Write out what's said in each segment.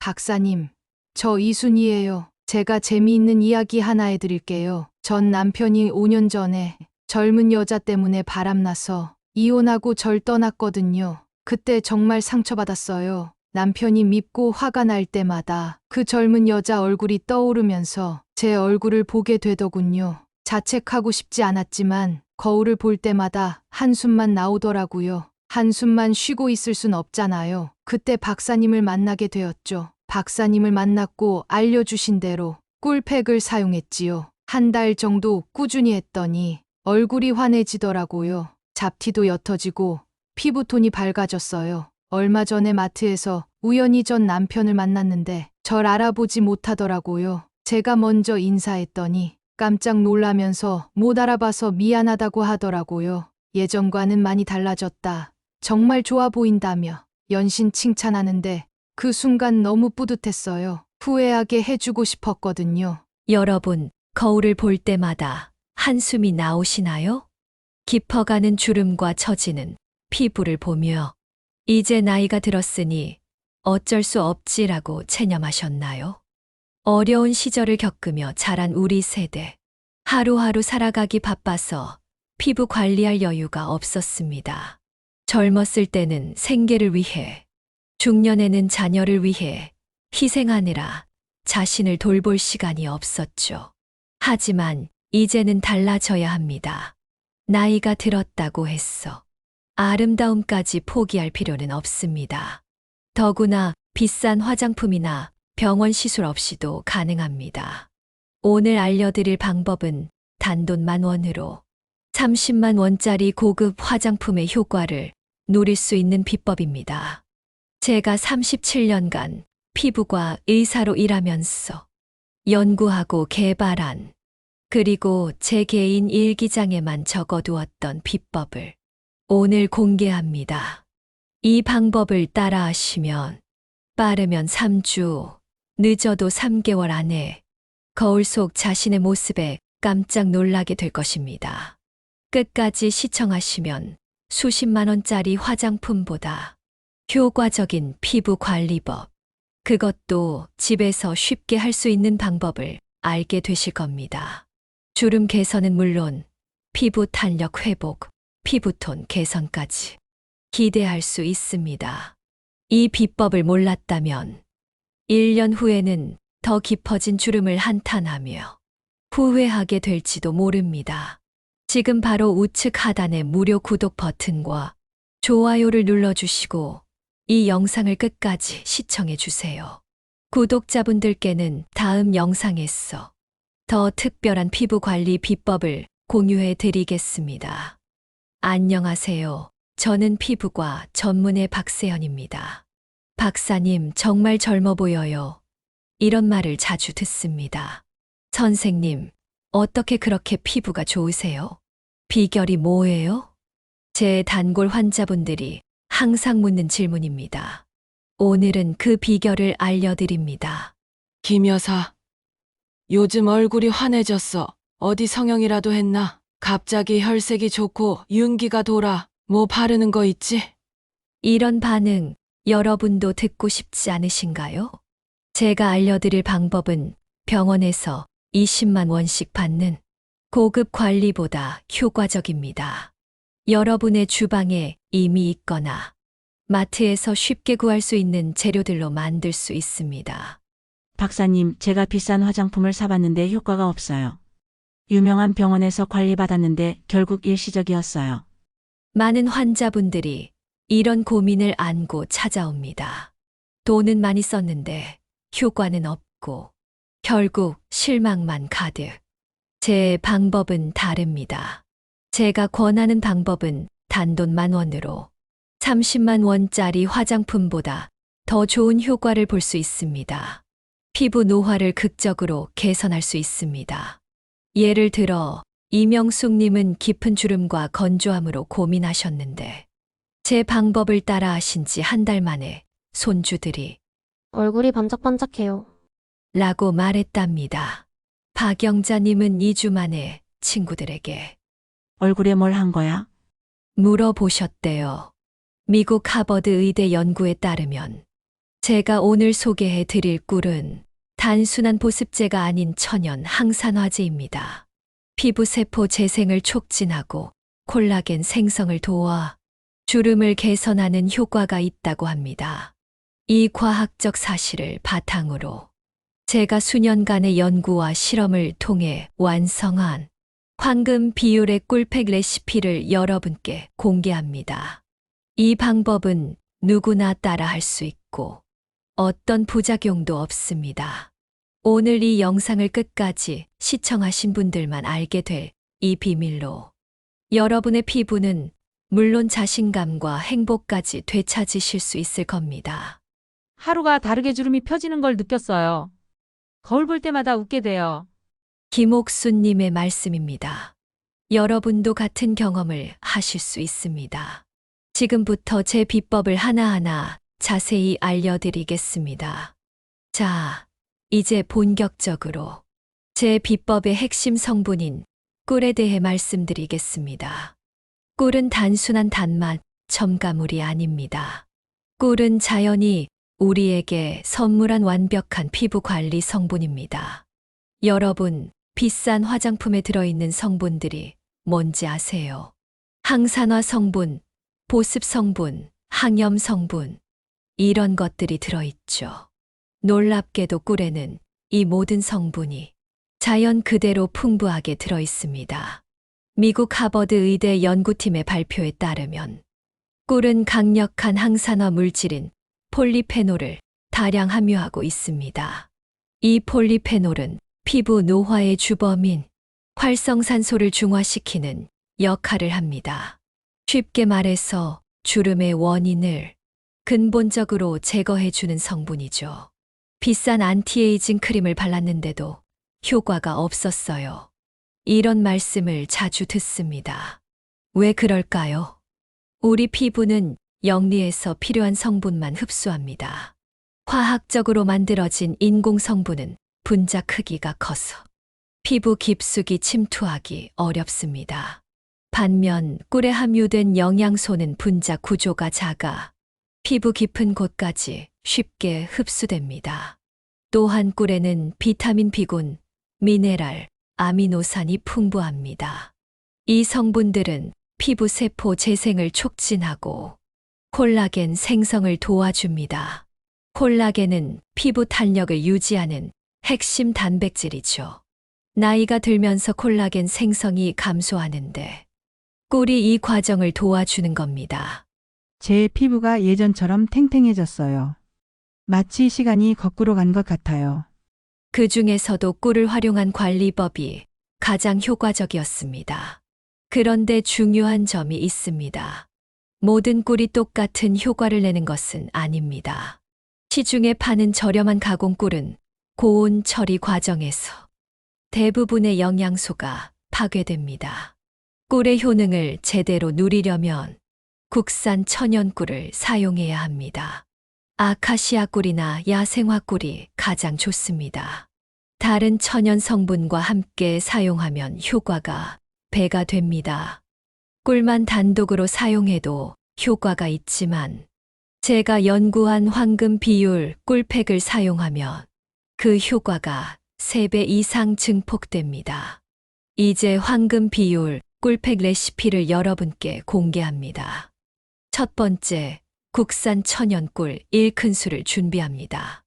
박사님, 저 이순이에요. 제가 재미있는 이야기 하나 해드릴게요. 전 남편이 5년 전에 젊은 여자 때문에 바람나서 이혼하고 절 떠났거든요. 그때 정말 상처받았어요. 남편이 밉고 화가 날 때마다 그 젊은 여자 얼굴이 떠오르면서 제 얼굴을 보게 되더군요. 자책하고 싶지 않았지만 거울을 볼 때마다 한숨만 나오더라고요. 한숨만 쉬고 있을 순 없잖아요. 그때 박사님을 만나게 되었죠. 박사님을 만났고 알려주신 대로 꿀팩을 사용했지요. 한 달 정도 꾸준히 했더니 얼굴이 환해지더라고요. 잡티도 옅어지고 피부톤이 밝아졌어요. 얼마 전에 마트에서 우연히 전 남편을 만났는데 절 알아보지 못하더라고요. 제가 먼저 인사했더니 깜짝 놀라면서 못 알아봐서 미안하다고 하더라고요. 예전과는 많이 달라졌다. 정말 좋아 보인다며 연신 칭찬하는데 그 순간 너무 뿌듯했어요. 후회하게 해주고 싶었거든요. 여러분, 거울을 볼 때마다 한숨이 나오시나요? 깊어가는 주름과 처지는 피부를 보며 이제 나이가 들었으니 어쩔 수 없지라고 체념하셨나요? 어려운 시절을 겪으며 자란 우리 세대. 하루하루 살아가기 바빠서 피부 관리할 여유가 없었습니다. 젊었을 때는 생계를 위해, 중년에는 자녀를 위해 희생하느라 자신을 돌볼 시간이 없었죠. 하지만 이제는 달라져야 합니다. 나이가 들었다고 했어. 아름다움까지 포기할 필요는 없습니다. 더구나 비싼 화장품이나 병원 시술 없이도 가능합니다. 오늘 알려드릴 방법은 단돈 만 원으로 30만 원짜리 고급 화장품의 효과를 누릴 수 있는 비법입니다. 제가 37년간 피부과 의사로 일하면서 연구하고 개발한 그리고 제 개인 일기장에만 적어두었던 비법을 오늘 공개합니다. 이 방법을 따라 하시면 빠르면 3주, 늦어도 3개월 안에 거울 속 자신의 모습에 깜짝 놀라게 될 것입니다. 끝까지 시청하시면 수십만 원짜리 화장품보다 효과적인 피부 관리법, 그것도 집에서 쉽게 할 수 있는 방법을 알게 되실 겁니다. 주름 개선은 물론 피부 탄력 회복, 피부톤 개선까지 기대할 수 있습니다. 이 비법을 몰랐다면 1년 후에는 더 깊어진 주름을 한탄하며 후회하게 될지도 모릅니다. 지금 바로 우측 하단의 무료 구독 버튼과 좋아요를 눌러주시고 이 영상을 끝까지 시청해 주세요. 구독자분들께는 다음 영상에서 더 특별한 피부 관리 비법을 공유해 드리겠습니다. 안녕하세요. 저는 피부과 전문의 박세현입니다. 박사님, 정말 젊어 보여요. 이런 말을 자주 듣습니다. 선생님, 어떻게 그렇게 피부가 좋으세요? 비결이 뭐예요? 제 단골 환자분들이 항상 묻는 질문입니다. 오늘은 그 비결을 알려드립니다. 김 여사. 요즘 얼굴이 환해졌어. 어디 성형이라도 했나? 갑자기 혈색이 좋고 윤기가 돌아. 뭐 바르는 거 있지? 이런 반응 여러분도 듣고 싶지 않으신가요? 제가 알려드릴 방법은 병원에서 20만 원씩 받는 고급 관리보다 효과적입니다. 여러분의 주방에 이미 있거나 마트에서 쉽게 구할 수 있는 재료들로 만들 수 있습니다. 박사님, 제가 비싼 화장품을 사봤는데 효과가 없어요. 유명한 병원에서 관리받았는데 결국 일시적이었어요. 많은 환자분들이 이런 고민을 안고 찾아옵니다. 돈은 많이 썼는데 효과는 없고 결국 실망만 가득. 제 방법은 다릅니다. 제가 권하는 방법은 단돈 만 원으로 30만 원짜리 화장품보다 더 좋은 효과를 볼 수 있습니다. 피부 노화를 극적으로 개선할 수 있습니다. 예를 들어 이명숙님은 깊은 주름과 건조함으로 고민하셨는데 제 방법을 따라 하신 지 한 달 만에 손주들이 얼굴이 반짝반짝해요. 라고 말했답니다. 박영자님은 2주 만에 친구들에게 얼굴에 뭘 한 거야? 물어보셨대요. 미국 하버드 의대 연구에 따르면 제가 오늘 소개해 드릴 꿀은 단순한 보습제가 아닌 천연 항산화제입니다. 피부세포 재생을 촉진하고 콜라겐 생성을 도와 주름을 개선하는 효과가 있다고 합니다. 이 과학적 사실을 바탕으로 제가 수년간의 연구와 실험을 통해 완성한 황금 비율의 꿀팩 레시피를 여러분께 공개합니다. 이 방법은 누구나 따라 할 수 있고 어떤 부작용도 없습니다. 오늘 이 영상을 끝까지 시청하신 분들만 알게 될 이 비밀로 여러분의 피부는 물론 자신감과 행복까지 되찾으실 수 있을 겁니다. 하루가 다르게 주름이 펴지는 걸 느꼈어요. 거울 볼 때마다 웃게 돼요. 김옥수님의 말씀입니다. 여러분도 같은 경험을 하실 수 있습니다. 지금부터 제 비법을 하나하나 자세히 알려드리겠습니다. 자, 이제 본격적으로 제 비법의 핵심 성분인 꿀에 대해 말씀드리겠습니다. 꿀은 단순한 단맛, 첨가물이 아닙니다. 꿀은 자연이 우리에게 선물한 완벽한 피부 관리 성분입니다. 여러분, 비싼 화장품에 들어있는 성분들이 뭔지 아세요? 항산화 성분, 보습 성분, 항염 성분, 이런 것들이 들어있죠. 놀랍게도 꿀에는 이 모든 성분이 자연 그대로 풍부하게 들어있습니다. 미국 하버드 의대 연구팀의 발표에 따르면 꿀은 강력한 항산화 물질인 폴리페놀을 다량 함유하고 있습니다. 이 폴리페놀은 피부 노화의 주범인 활성산소를 중화시키는 역할을 합니다. 쉽게 말해서 주름의 원인을 근본적으로 제거해주는 성분이죠. 비싼 안티에이징 크림을 발랐는데도 효과가 없었어요. 이런 말씀을 자주 듣습니다. 왜 그럴까요? 우리 피부는 영리에서 필요한 성분만 흡수합니다. 화학적으로 만들어진 인공 성분은 분자 크기가 커서 피부 깊숙이 침투하기 어렵습니다. 반면 꿀에 함유된 영양소는 분자 구조가 작아 피부 깊은 곳까지 쉽게 흡수됩니다. 또한 꿀에는 비타민 B군, 미네랄, 아미노산이 풍부합니다. 이 성분들은 피부 세포 재생을 촉진하고 콜라겐 생성을 도와줍니다. 콜라겐은 피부 탄력을 유지하는 핵심 단백질이죠. 나이가 들면서 콜라겐 생성이 감소하는데 꿀이 이 과정을 도와주는 겁니다. 제 피부가 예전처럼 탱탱해졌어요. 마치 시간이 거꾸로 간 것 같아요. 그 중에서도 꿀을 활용한 관리법이 가장 효과적이었습니다. 그런데 중요한 점이 있습니다. 모든 꿀이 똑같은 효과를 내는 것은 아닙니다. 시중에 파는 저렴한 가공꿀은 고온 처리 과정에서 대부분의 영양소가 파괴됩니다. 꿀의 효능을 제대로 누리려면 국산 천연꿀을 사용해야 합니다. 아카시아 꿀이나 야생화 꿀이 가장 좋습니다. 다른 천연 성분과 함께 사용하면 효과가 배가 됩니다. 꿀만 단독으로 사용해도 효과가 있지만 제가 연구한 황금 비율 꿀팩을 사용하면 그 효과가 3배 이상 증폭됩니다. 이제 황금 비율 꿀팩 레시피를 여러분께 공개합니다. 첫 번째, 국산 천연 꿀 1큰술을 준비합니다.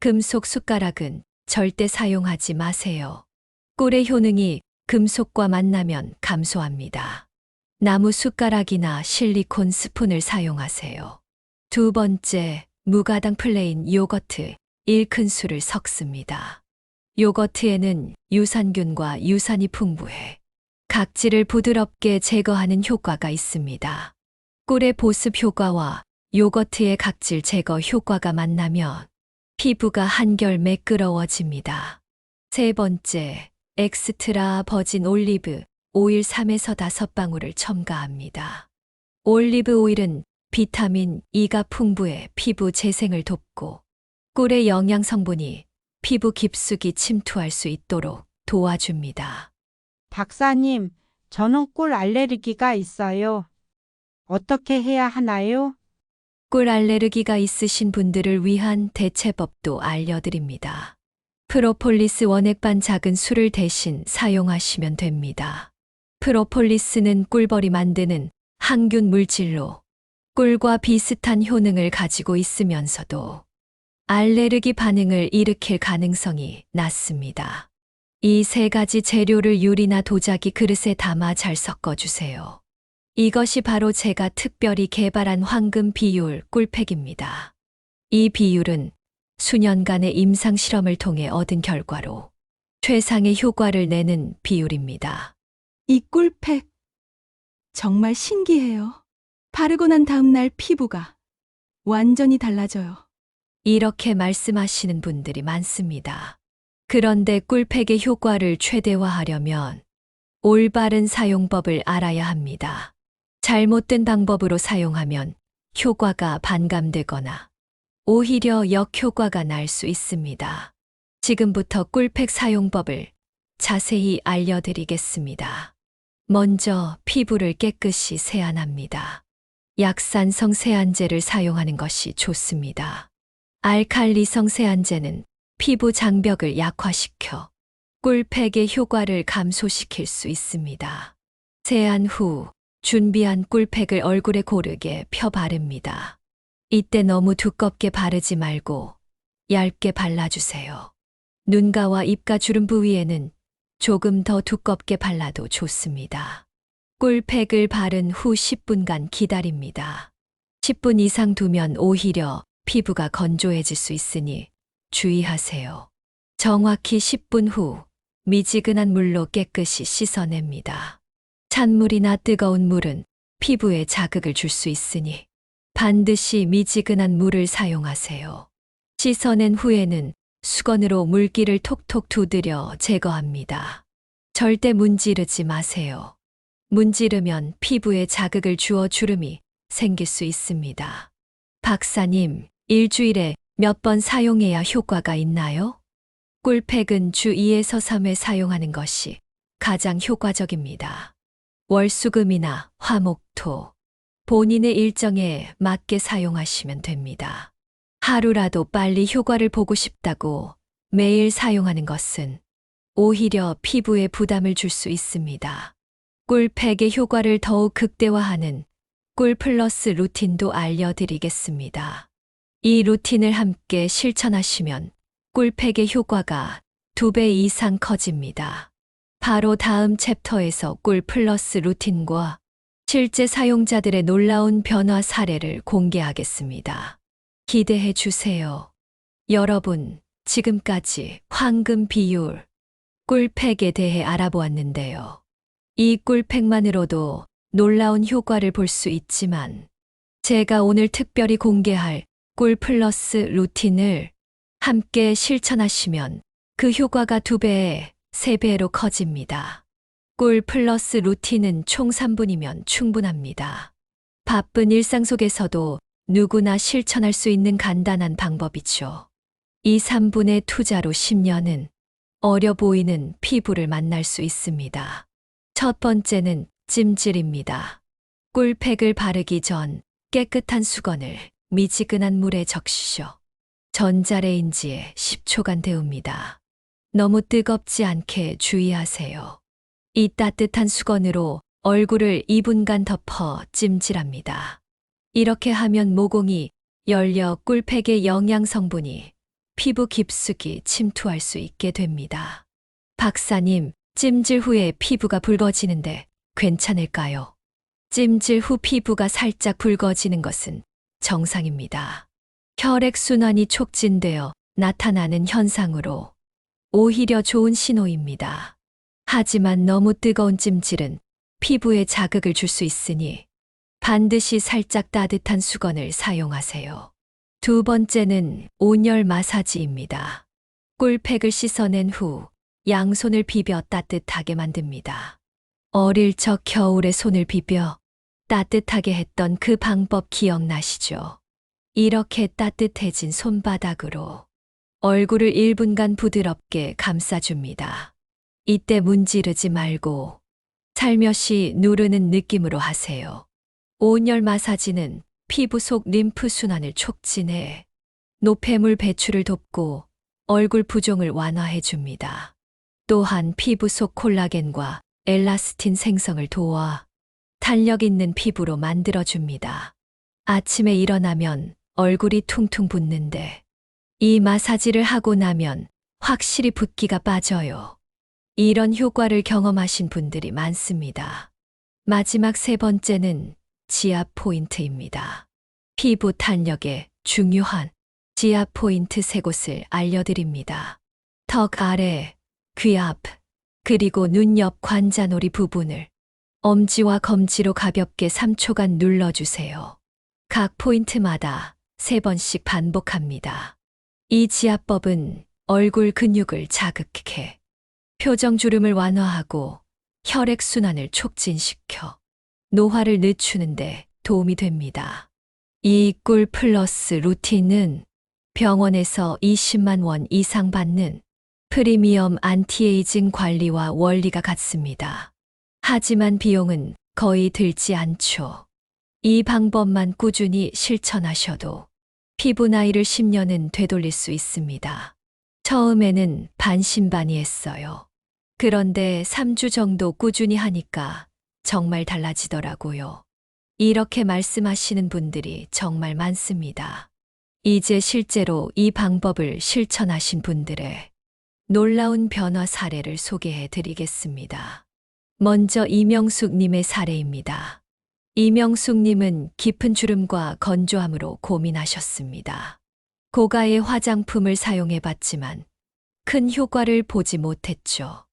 금속 숟가락은 절대 사용하지 마세요. 꿀의 효능이 금속과 만나면 감소합니다. 나무 숟가락이나 실리콘 스푼을 사용하세요. 두 번째, 무가당 플레인 요거트 1큰술을 섞습니다. 요거트에는 유산균과 유산이 풍부해 각질을 부드럽게 제거하는 효과가 있습니다. 꿀의 보습 효과와 요거트의 각질 제거 효과가 만나면 피부가 한결 매끄러워집니다. 세 번째, 엑스트라 버진 올리브 오일 3에서 5방울을 첨가합니다. 올리브 오일은 비타민 E가 풍부해 피부 재생을 돕고 꿀의 영양 성분이 피부 깊숙이 침투할 수 있도록 도와줍니다. 박사님, 저는 꿀 알레르기가 있어요. 어떻게 해야 하나요? 꿀 알레르기가 있으신 분들을 위한 대체법도 알려드립니다. 프로폴리스 원액반 작은 술을 대신 사용하시면 됩니다. 프로폴리스는 꿀벌이 만드는 항균 물질로 꿀과 비슷한 효능을 가지고 있으면서도 알레르기 반응을 일으킬 가능성이 낮습니다. 이 세 가지 재료를 유리나 도자기 그릇에 담아 잘 섞어주세요. 이것이 바로 제가 특별히 개발한 황금 비율 꿀팩입니다. 이 비율은 수년간의 임상 실험을 통해 얻은 결과로 최상의 효과를 내는 비율입니다. 이 꿀팩 정말 신기해요. 바르고 난 다음 날 피부가 완전히 달라져요. 이렇게 말씀하시는 분들이 많습니다. 그런데 꿀팩의 효과를 최대화하려면 올바른 사용법을 알아야 합니다. 잘못된 방법으로 사용하면 효과가 반감되거나 오히려 역효과가 날 수 있습니다. 지금부터 꿀팩 사용법을 자세히 알려드리겠습니다. 먼저 피부를 깨끗이 세안합니다. 약산성 세안제를 사용하는 것이 좋습니다. 알칼리성 세안제는 피부 장벽을 약화시켜 꿀팩의 효과를 감소시킬 수 있습니다. 세안 후 준비한 꿀팩을 얼굴에 고르게 펴 바릅니다. 이때 너무 두껍게 바르지 말고 얇게 발라주세요. 눈가와 입가 주름 부위에는 조금 더 두껍게 발라도 좋습니다. 꿀팩을 바른 후 10분간 기다립니다. 10분 이상 두면 오히려 피부가 건조해질 수 있으니 주의하세요. 정확히 10분 후 미지근한 물로 깨끗이 씻어냅니다. 찬물이나 뜨거운 물은 피부에 자극을 줄 수 있으니 반드시 미지근한 물을 사용하세요. 씻어낸 후에는 수건으로 물기를 톡톡 두드려 제거합니다. 절대 문지르지 마세요. 문지르면 피부에 자극을 주어 주름이 생길 수 있습니다. 박사님, 일주일에 몇 번 사용해야 효과가 있나요? 꿀팩은 주 2에서 3회 사용하는 것이 가장 효과적입니다. 월수금이나 화목토, 본인의 일정에 맞게 사용하시면 됩니다. 하루라도 빨리 효과를 보고 싶다고 매일 사용하는 것은 오히려 피부에 부담을 줄 수 있습니다. 꿀팩의 효과를 더욱 극대화하는 꿀 플러스 루틴도 알려드리겠습니다. 이 루틴을 함께 실천하시면 꿀팩의 효과가 두 배 이상 커집니다. 바로 다음 챕터에서 꿀 플러스 루틴과 실제 사용자들의 놀라운 변화 사례를 공개하겠습니다. 기대해 주세요. 여러분, 지금까지 황금 비율 꿀팩에 대해 알아보았는데요. 이 꿀팩만으로도 놀라운 효과를 볼 수 있지만 제가 오늘 특별히 공개할 꿀 플러스 루틴을 함께 실천하시면 그 효과가 두 배, 세 배로 커집니다. 꿀 플러스 루틴은 총 3분이면 충분합니다. 바쁜 일상 속에서도 누구나 실천할 수 있는 간단한 방법이죠. 이 3분의 투자로 10년은 어려 보이는 피부를 만날 수 있습니다. 첫 번째는 찜질입니다. 꿀팩을 바르기 전 깨끗한 수건을 미지근한 물에 적시죠. 전자레인지에 10초간 데웁니다. 너무 뜨겁지 않게 주의하세요. 이 따뜻한 수건으로 얼굴을 2분간 덮어 찜질합니다. 이렇게 하면 모공이 열려 꿀팩의 영양 성분이 피부 깊숙이 침투할 수 있게 됩니다. 박사님, 찜질 후에 피부가 붉어지는데 괜찮을까요? 찜질 후 피부가 살짝 붉어지는 것은 정상입니다. 혈액순환이 촉진되어 나타나는 현상으로 오히려 좋은 신호입니다. 하지만 너무 뜨거운 찜질은 피부에 자극을 줄 수 있으니 반드시 살짝 따뜻한 수건을 사용하세요. 두 번째는 온열 마사지입니다. 꿀팩을 씻어낸 후 양손을 비벼 따뜻하게 만듭니다. 어릴 적 겨울에 손을 비벼 따뜻하게 했던 그 방법 기억나시죠? 이렇게 따뜻해진 손바닥으로 얼굴을 1분간 부드럽게 감싸줍니다. 이때 문지르지 말고 살며시 누르는 느낌으로 하세요. 온열 마사지는 피부 속 림프 순환을 촉진해 노폐물 배출을 돕고 얼굴 부종을 완화해 줍니다. 또한 피부 속 콜라겐과 엘라스틴 생성을 도와 탄력 있는 피부로 만들어 줍니다. 아침에 일어나면 얼굴이 퉁퉁 붓는데 이 마사지를 하고 나면 확실히 붓기가 빠져요. 이런 효과를 경험하신 분들이 많습니다. 마지막 세 번째는 지압 포인트입니다. 피부 탄력에 중요한 지압 포인트 세 곳을 알려드립니다. 턱 아래, 귀 앞, 그리고 눈 옆 관자놀이 부분을 엄지와 검지로 가볍게 3초간 눌러주세요. 각 포인트마다 세 번씩 반복합니다. 이 지압법은 얼굴 근육을 자극해 표정 주름을 완화하고 혈액순환을 촉진시켜 노화를 늦추는데 도움이 됩니다. 이 꿀 플러스 루틴은 병원에서 20만 원 이상 받는 프리미엄 안티에이징 관리와 원리가 같습니다. 하지만 비용은 거의 들지 않죠. 이 방법만 꾸준히 실천하셔도 피부 나이를 10년은 되돌릴 수 있습니다. 처음에는 반신반의했어요. 그런데 3주 정도 꾸준히 하니까 정말 달라지더라고요. 이렇게 말씀하시는 분들이 정말 많습니다. 이제 실제로 이 방법을 실천하신 분들의 놀라운 변화 사례를 소개해 드리겠습니다. 먼저 이명숙님의 사례입니다. 이명숙님은 깊은 주름과 건조함으로 고민하셨습니다. 고가의 화장품을 사용해 봤지만 큰 효과를 보지 못했죠.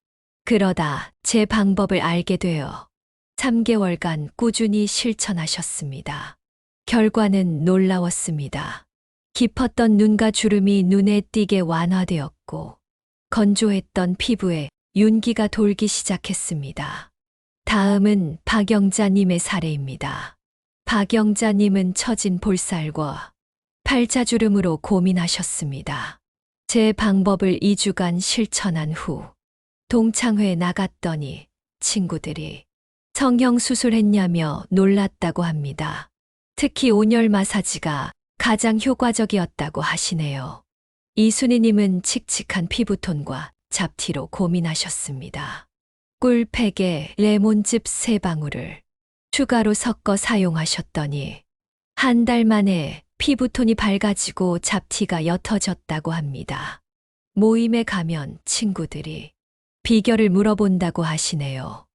그러다 제 방법을 알게 되어 3개월간 꾸준히 실천하셨습니다. 결과는 놀라웠습니다. 깊었던 눈과 주름이 눈에 띄게 완화되었고, 건조했던 피부에 윤기가 돌기 시작했습니다. 다음은 박영자님의 사례입니다. 박영자님은 처진 볼살과 팔자주름으로 고민하셨습니다. 제 방법을 2주간 실천한 후 동창회에 나갔더니 친구들이 성형수술했냐며 놀랐다고 합니다. 특히 온열 마사지가 가장 효과적이었다고 하시네요. 이순희님은 칙칙한 피부톤과 잡티로 고민하셨습니다. 꿀팩에 레몬즙 세 방울을 추가로 섞어 사용하셨더니 한 달 만에 피부톤이 밝아지고 잡티가 옅어졌다고 합니다. 모임에 가면 친구들이 비결을 물어본다고 하시네요.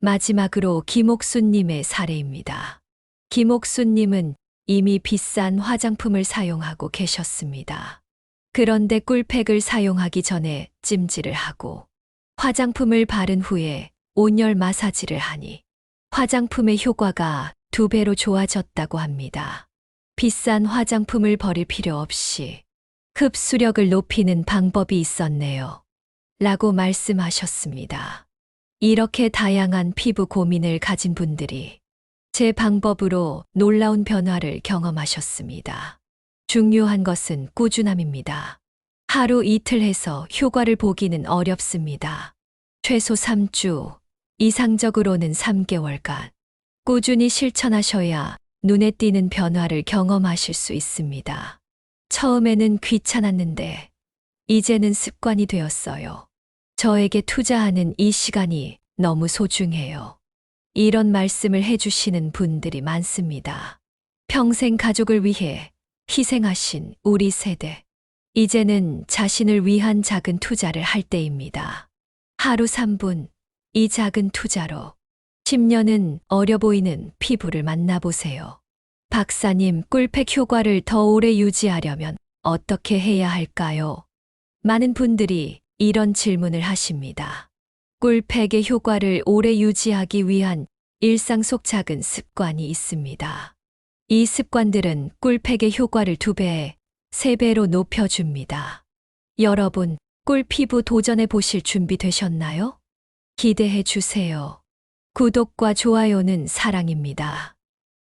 마지막으로 김옥수님의 사례입니다. 김옥수님은 이미 비싼 화장품을 사용하고 계셨습니다. 그런데 꿀팩을 사용하기 전에 찜질을 하고 화장품을 바른 후에 온열 마사지를 하니 화장품의 효과가 두 배로 좋아졌다고 합니다. 비싼 화장품을 버릴 필요 없이 흡수력을 높이는 방법이 있었네요. 라고 말씀하셨습니다. 이렇게 다양한 피부 고민을 가진 분들이 제 방법으로 놀라운 변화를 경험하셨습니다. 중요한 것은 꾸준함입니다. 하루 이틀 해서 효과를 보기는 어렵습니다. 최소 3주, 이상적으로는 3개월간 꾸준히 실천하셔야 눈에 띄는 변화를 경험하실 수 있습니다. 처음에는 귀찮았는데 이제는 습관이 되었어요. 저에게 투자하는 이 시간이 너무 소중해요. 이런 말씀을 해주시는 분들이 많습니다. 평생 가족을 위해 희생하신 우리 세대. 이제는 자신을 위한 작은 투자를 할 때입니다. 하루 3분, 이 작은 투자로 10년은 어려 보이는 피부를 만나보세요. 박사님, 꿀팩 효과를 더 오래 유지하려면 어떻게 해야 할까요? 많은 분들이 이런 질문을 하십니다. 꿀팩의 효과를 오래 유지하기 위한 일상 속 작은 습관이 있습니다. 이 습관들은 꿀팩의 효과를 두 배, 세 배로 높여줍니다. 여러분, 꿀 피부 도전해 보실 준비 되셨나요? 기대해 주세요. 구독과 좋아요는 사랑입니다.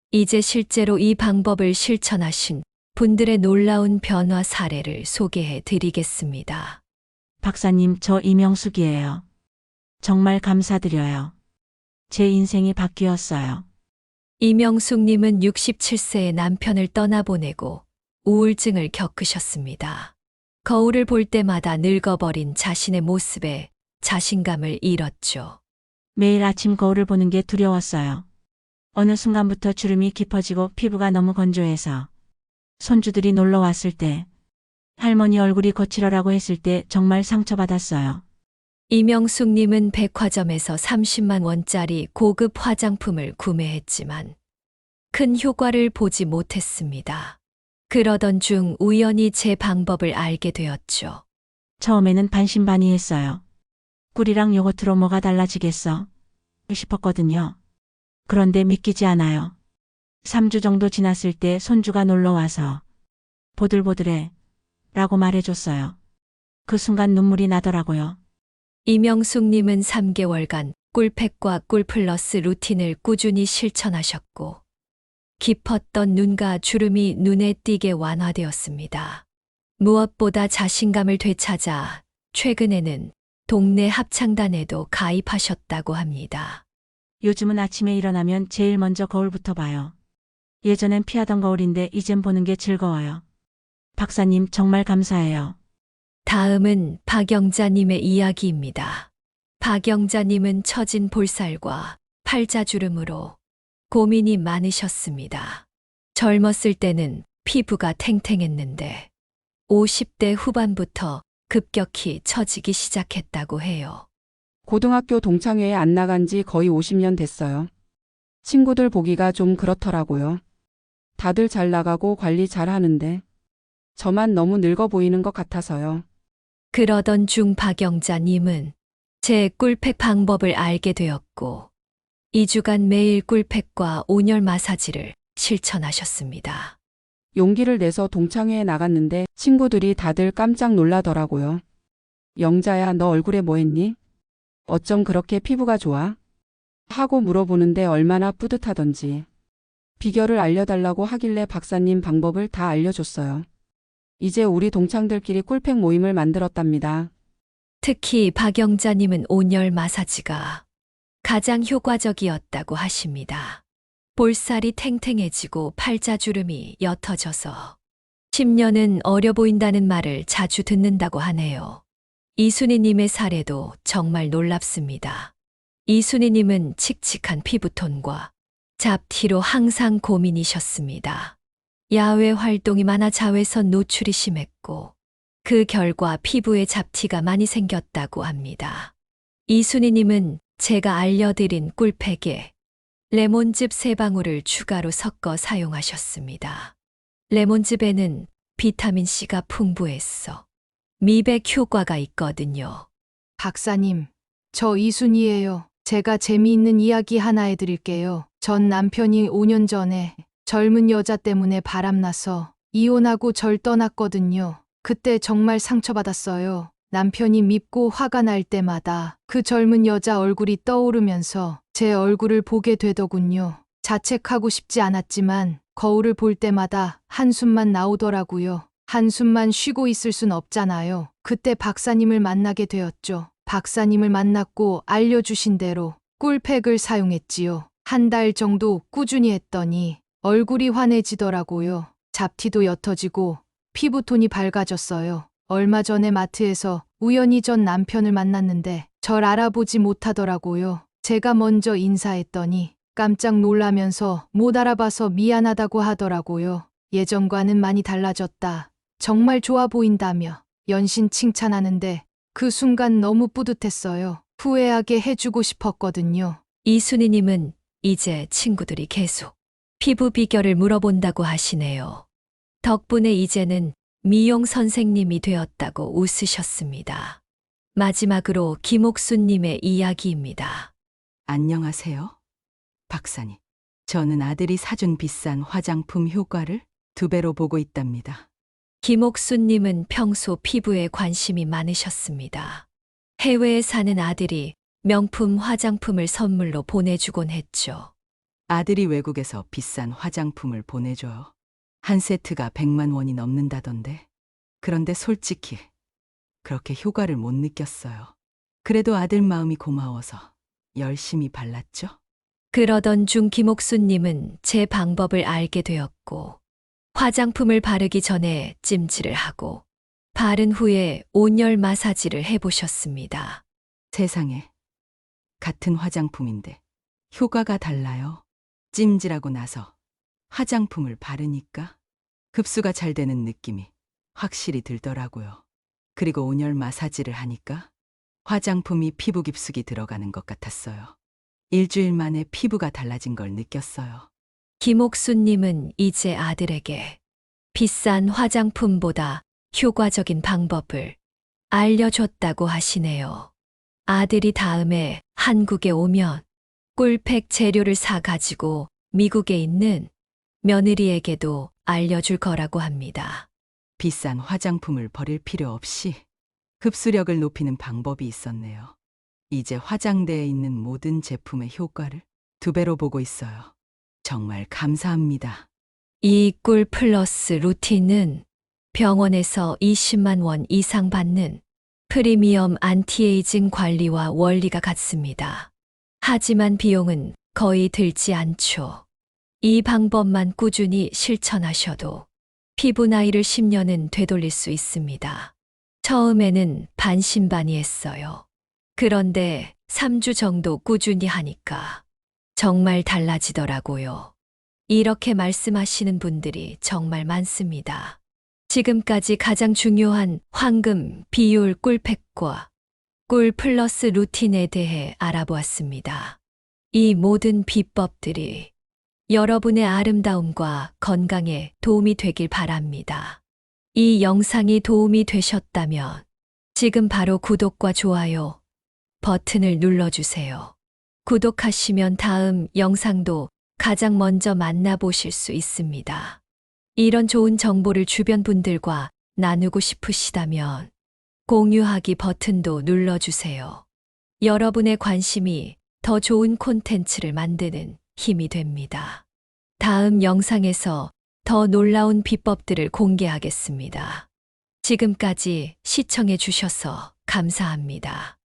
이제 실제로 이 방법을 실천하신 분들의 놀라운 변화 사례를 소개해 드리겠습니다. 박사님, 저 이명숙이에요. 정말 감사드려요. 제 인생이 바뀌었어요. 이명숙님은 67세의 남편을 떠나보내고 우울증을 겪으셨습니다. 거울을 볼 때마다 늙어버린 자신의 모습에 자신감을 잃었죠. 매일 아침 거울을 보는 게 두려웠어요. 어느 순간부터 주름이 깊어지고 피부가 너무 건조해서 손주들이 놀러 왔을 때 할머니 얼굴이 거칠어라고 했을 때 정말 상처받았어요. 이명숙님은 백화점에서 30만 원짜리 고급 화장품을 구매했지만 큰 효과를 보지 못했습니다. 그러던 중 우연히 제 방법을 알게 되었죠. 처음에는 반신반의했어요. 꿀이랑 요거트로 뭐가 달라지겠어? 싶었거든요. 그런데 믿기지 않아요. 3주 정도 지났을 때 손주가 놀러 와서 보들보들해 라고 말해줬어요. 그 순간 눈물이 나더라고요. 이명숙님은 3개월간 꿀팩과 꿀플러스 루틴을 꾸준히 실천하셨고 깊었던 눈과 주름이 눈에 띄게 완화되었습니다. 무엇보다 자신감을 되찾아 최근에는 동네 합창단에도 가입하셨다고 합니다. 요즘은 아침에 일어나면 제일 먼저 거울부터 봐요. 예전엔 피하던 거울인데 이젠 보는 게 즐거워요. 박사님 정말 감사해요. 다음은 박영자님의 이야기입니다. 박영자님은 처진 볼살과 팔자주름으로 고민이 많으셨습니다. 젊었을 때는 피부가 탱탱했는데 50대 후반부터 급격히 처지기 시작했다고 해요. 고등학교 동창회에 안 나간 지 거의 50년 됐어요. 친구들 보기가 좀 그렇더라고요. 다들 잘 나가고 관리 잘 하는데 저만 너무 늙어 보이는 것 같아서요. 그러던 중 박영자님은 제 꿀팩 방법을 알게 되었고 2주간 매일 꿀팩과 온열 마사지를 실천하셨습니다. 용기를 내서 동창회에 나갔는데 친구들이 다들 깜짝 놀라더라고요. 영자야, 너 얼굴에 뭐 했니? 어쩜 그렇게 피부가 좋아? 하고 물어보는데 얼마나 뿌듯하던지. 비결을 알려달라고 하길래 박사님 방법을 다 알려줬어요. 이제 우리 동창들끼리 꿀팩 모임을 만들었답니다. 특히 박영자님은 온열 마사지가 가장 효과적이었다고 하십니다. 볼살이 탱탱해지고 팔자주름이 옅어져서 10년은 어려 보인다는 말을 자주 듣는다고 하네요. 이순희님의 사례도 정말 놀랍습니다. 이순희님은 칙칙한 피부톤과 잡티로 항상 고민이셨습니다. 야외 활동이 많아 자외선 노출이 심했고 그 결과 피부에 잡티가 많이 생겼다고 합니다. 이순희님은 제가 알려드린 꿀팩에 레몬즙 세 방울을 추가로 섞어 사용하셨습니다. 레몬즙에는 비타민C가 풍부했어 미백 효과가 있거든요. 박사님, 저 이순이에요. 제가 재미있는 이야기 하나 해드릴게요. 전 남편이 5년 전에 젊은 여자 때문에 바람나서 이혼하고 절 떠났거든요. 그때 정말 상처받았어요. 남편이 밉고 화가 날 때마다 그 젊은 여자 얼굴이 떠오르면서 제 얼굴을 보게 되더군요. 자책하고 싶지 않았지만 거울을 볼 때마다 한숨만 나오더라고요. 한숨만 쉬고 있을 순 없잖아요. 그때 박사님을 만나게 되었죠. 박사님을 만났고 알려주신 대로 꿀팩을 사용했지요. 한 달 정도 꾸준히 했더니 얼굴이 환해지더라고요. 잡티도 옅어지고 피부톤이 밝아졌어요. 얼마 전에 마트에서 우연히 전 남편을 만났는데 절 알아보지 못하더라고요. 제가 먼저 인사했더니 깜짝 놀라면서 못 알아봐서 미안하다고 하더라고요. 예전과는 많이 달라졌다. 정말 좋아 보인다며 연신 칭찬하는데 그 순간 너무 뿌듯했어요. 후회하게 해주고 싶었거든요. 이순희님은 이제 친구들이 계속 피부 비결을 물어본다고 하시네요. 덕분에 이제는 미용 선생님이 되었다고 웃으셨습니다. 마지막으로 김옥수님의 이야기입니다. 안녕하세요. 박사님. 저는 아들이 사준 비싼 화장품 효과를 두 배로 보고 있답니다. 김옥수님은 평소 피부에 관심이 많으셨습니다. 해외에 사는 아들이 명품 화장품을 선물로 보내주곤 했죠. 아들이 외국에서 비싼 화장품을 보내줘요. 한 세트가 100만 원이 넘는다던데. 그런데 솔직히 그렇게 효과를 못 느꼈어요. 그래도 아들 마음이 고마워서 열심히 발랐죠. 그러던 중 김옥수님은 제 방법을 알게 되었고, 화장품을 바르기 전에 찜질을 하고, 바른 후에 온열 마사지를 해보셨습니다. 세상에. 같은 화장품인데 효과가 달라요. 찜질하고 나서 화장품을 바르니까 흡수가 잘 되는 느낌이 확실히 들더라고요. 그리고 온열 마사지를 하니까 화장품이 피부 깊숙이 들어가는 것 같았어요. 일주일 만에 피부가 달라진 걸 느꼈어요. 김옥수님은 이제 아들에게 비싼 화장품보다 효과적인 방법을 알려줬다고 하시네요. 아들이 다음에 한국에 오면 꿀팩 재료를 사가지고 미국에 있는 며느리에게도 알려줄 거라고 합니다. 비싼 화장품을 버릴 필요 없이 흡수력을 높이는 방법이 있었네요. 이제 화장대에 있는 모든 제품의 효과를 두 배로 보고 있어요. 정말 감사합니다. 이 꿀 플러스 루틴은 병원에서 20만 원 이상 받는 프리미엄 안티에이징 관리와 원리가 같습니다. 하지만 비용은 거의 들지 않죠. 이 방법만 꾸준히 실천하셔도 피부 나이를 10년은 되돌릴 수 있습니다. 처음에는 반신반의했어요. 그런데 3주 정도 꾸준히 하니까 정말 달라지더라고요. 이렇게 말씀하시는 분들이 정말 많습니다. 지금까지 가장 중요한 황금 비율 꿀팩과 꿀 플러스 루틴에 대해 알아보았습니다. 이 모든 비법들이 여러분의 아름다움과 건강에 도움이 되길 바랍니다. 이 영상이 도움이 되셨다면 지금 바로 구독과 좋아요 버튼을 눌러주세요. 구독하시면 다음 영상도 가장 먼저 만나보실 수 있습니다. 이런 좋은 정보를 주변 분들과 나누고 싶으시다면 공유하기 버튼도 눌러주세요. 여러분의 관심이 더 좋은 콘텐츠를 만드는 힘이 됩니다. 다음 영상에서 더 놀라운 비법들을 공개하겠습니다. 지금까지 시청해 주셔서 감사합니다.